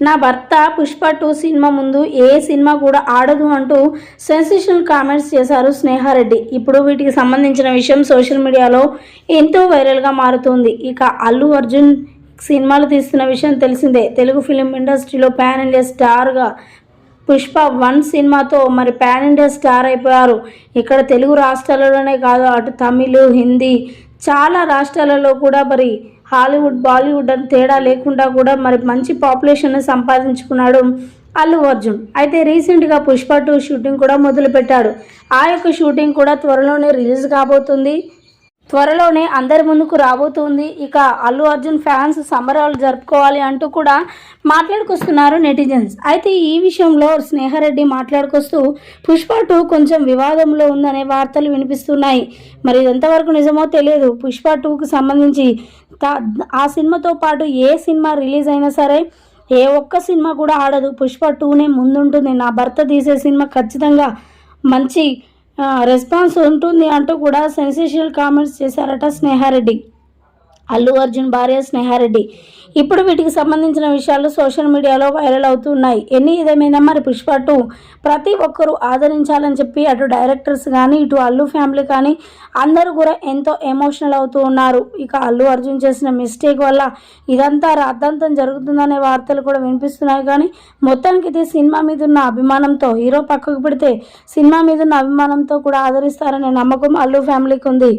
నా భర్త Pushpa two cinema ముందు ఏ సినిమా కూడా ఆడదు అంటూ సెన్సేషనల్ కామెంట్స్ చేశారు స్నేహారెడ్డి. ఇప్పుడు వీటికి సంబంధించిన విషయం సోషల్ మీడియాలో ఎంతో వైరల్గా మారుతుంది. ఇక అల్లు అర్జున్ సినిమాలు తీస్తున్న విషయం తెలిసిందే. తెలుగు ఫిలిం ఇండస్ట్రీలో ప్యాన్ ఇండియా స్టార్గా పుష్ప వన్ సినిమాతో మరి పాన్ ఇండియా స్టార్ అయిపోయారు. ఇక్కడ తెలుగు రాష్ట్రాలలోనే కాదు అటు తమిళ్ హిందీ చాలా రాష్ట్రాలలో కూడా మరి హాలీవుడ్ బాలీవుడ్ అని తేడా లేకుండా కూడా మరి మంచి పాపులేషన్ సంపాదించుకున్నాడు అల్లు అర్జున్. అయితే రీసెంట్గా పుష్ప టూ షూటింగ్ కూడా మొదలుపెట్టాడు ఆ యొక్క షూటింగ్ కూడా త్వరలోనే రిలీజ్ కాబోతుంది. త్వరలోనే అందరి ముందుకు రాబోతుంది. ఇక అల్లు అర్జున్ ఫ్యాన్స్ సంబరాలు జరుపుకోవాలి అంటూ కూడా మాట్లాడుకొస్తున్నారు నెటిజన్స్. అయితే ఈ విషయంలో స్నేహారెడ్డి మాట్లాడుకొస్తూ పుష్ప టూ కొంచెం వివాదంలో ఉందనే వార్తలు వినిపిస్తున్నాయి. మరి ఇది ఎంతవరకు నిజమో తెలియదు. పుష్ప టూకు సంబంధించి ఆ సినిమాతో పాటు ఏ సినిమా రిలీజ్ అయినా సరే ఏ ఒక్క సినిమా కూడా ఆడదు. పుష్ప టూనే ముందుంటుంది. నా భర్త తీసే సినిమా ఖచ్చితంగా మంచి రెస్పాన్స్ ఉంటుంది అంటూ కూడా సెన్సేషనల్ కామెంట్స్ చేశారట స్నేహారెడ్డి. అల్లు అర్జున్ భార్య స్నేహారెడ్డి. ఇప్పుడు వీటికి సంబంధించిన విషయాలు సోషల్ మీడియాలో వైరల్ అవుతున్నాయి. ఎన్ని విధమైన మరి పుష్ప టూ ప్రతి ఒక్కరూ ఆదరించాలని చెప్పి అటు డైరెక్టర్స్ కానీ ఇటు అల్లు ఫ్యామిలీ కానీ అందరూ కూడా ఎంతో ఎమోషనల్ అవుతూ ఉన్నారు. ఇక అల్లు అర్జున్ చేసిన మిస్టేక్ వల్ల ఇదంతా రాద్ధాంతం జరుగుతుందనే వార్తలు కూడా వినిపిస్తున్నాయి. కానీ మొత్తానికి ఇది సినిమా మీద ఉన్న అభిమానంతో హీరో పక్కకు పెడితే సినిమా మీద ఉన్న అభిమానంతో కూడా ఆదరిస్తారనే నమ్మకం అల్లు ఫ్యామిలీకి ఉంది.